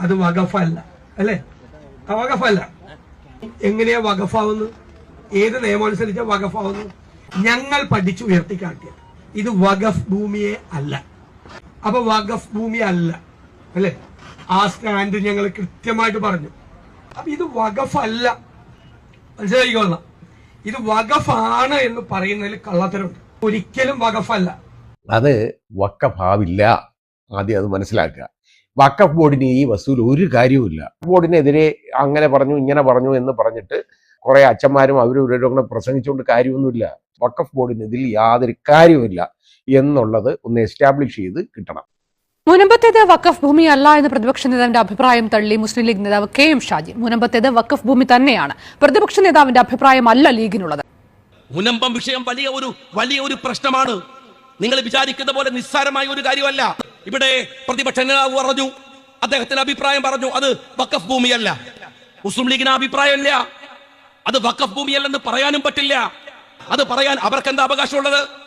അത് വകഫല്ല അല്ലേ? ആ വകഫല്ല എങ്ങനെയാ വകഫാവുന്നു ഏത് നിയമം അനുസരിച്ച് വകഫാവുന്നു ഞങ്ങൾ പഠിച്ചു ഉയർത്തിക്കാട്ടിയത്. ഇത് വകഫ് ഭൂമിയെ അല്ല. അപ്പൊ വകഫ് ഭൂമി അല്ല അല്ലേ? ആ സ്റ്റാൻഡ് ഞങ്ങൾ കൃത്യമായിട്ട് പറഞ്ഞു. അപ്പൊ ഇത് വകഫല്ല മനസ്സിലായിക്കോളാം ഇത് വകഫാണ് എന്ന് പറയുന്നതിൽ കള്ളത്തരമുണ്ട്. ഒരിക്കലും വകഫല്ല അത് വക്കഫാവില്ല ആദ്യം അത് മനസ്സിലാക്കുക. വക്കഫ് ബോർഡിന് ഈ വസ്തുവിൽ ഒരു കാര്യവുമില്ല. ബോർഡിനെതിരെ അങ്ങനെ പറഞ്ഞു ഇങ്ങനെ പറഞ്ഞു എന്ന് പറഞ്ഞിട്ട് കുറെ അച്ഛന്മാരും അവരും ഇവരും കൂടെ പ്രസംഗിച്ചുകൊണ്ട് കാര്യമൊന്നുമില്ല. വക്കഫ് ബോർഡിന് ഇതിൽ യാതൊരു കാര്യവുമില്ല എന്നുള്ളത് ഒന്ന് എസ്റ്റാബ്ലിഷ് ചെയ്ത് കിട്ടണം. മുനമ്പത്തേത് വഖഫ് ഭൂമി അല്ല എന്ന് പ്രതിപക്ഷ നേതാവിന്റെ അഭിപ്രായം തള്ളി മുസ്ലിം ലീഗ് നേതാവ് കെ എം ഷാജി. മുനമ്പത്തേത് വഖഫ് ഭൂമി തന്നെയാണ്. പ്രതിപക്ഷ നേതാവിന്റെ അഭിപ്രായം അല്ല ലീഗിനുള്ളത്. മുനമ്പം വിഷയം വലിയ ഒരു വലിയ ഒരു പ്രശ്നമാണ്. നിങ്ങൾ വിചാരിക്കുന്ന പോലെ നിസ്സാരമായ ഒരു കാര്യമല്ല. ഇവിടെ പ്രതിപക്ഷ നേതാവ് പറഞ്ഞു അദ്ദേഹത്തിന്റെ അഭിപ്രായം പറഞ്ഞു അത് വക്കഫ് ഭൂമിയല്ല. മുസ്ലിം ലീഗിന് അഭിപ്രായമല്ല. അത് വക്കഫ് ഭൂമിയല്ലെന്ന് പറയാനും പറ്റില്ല. അത് പറയാൻ അവർക്ക് എന്താ അവകാശമുള്ളത്?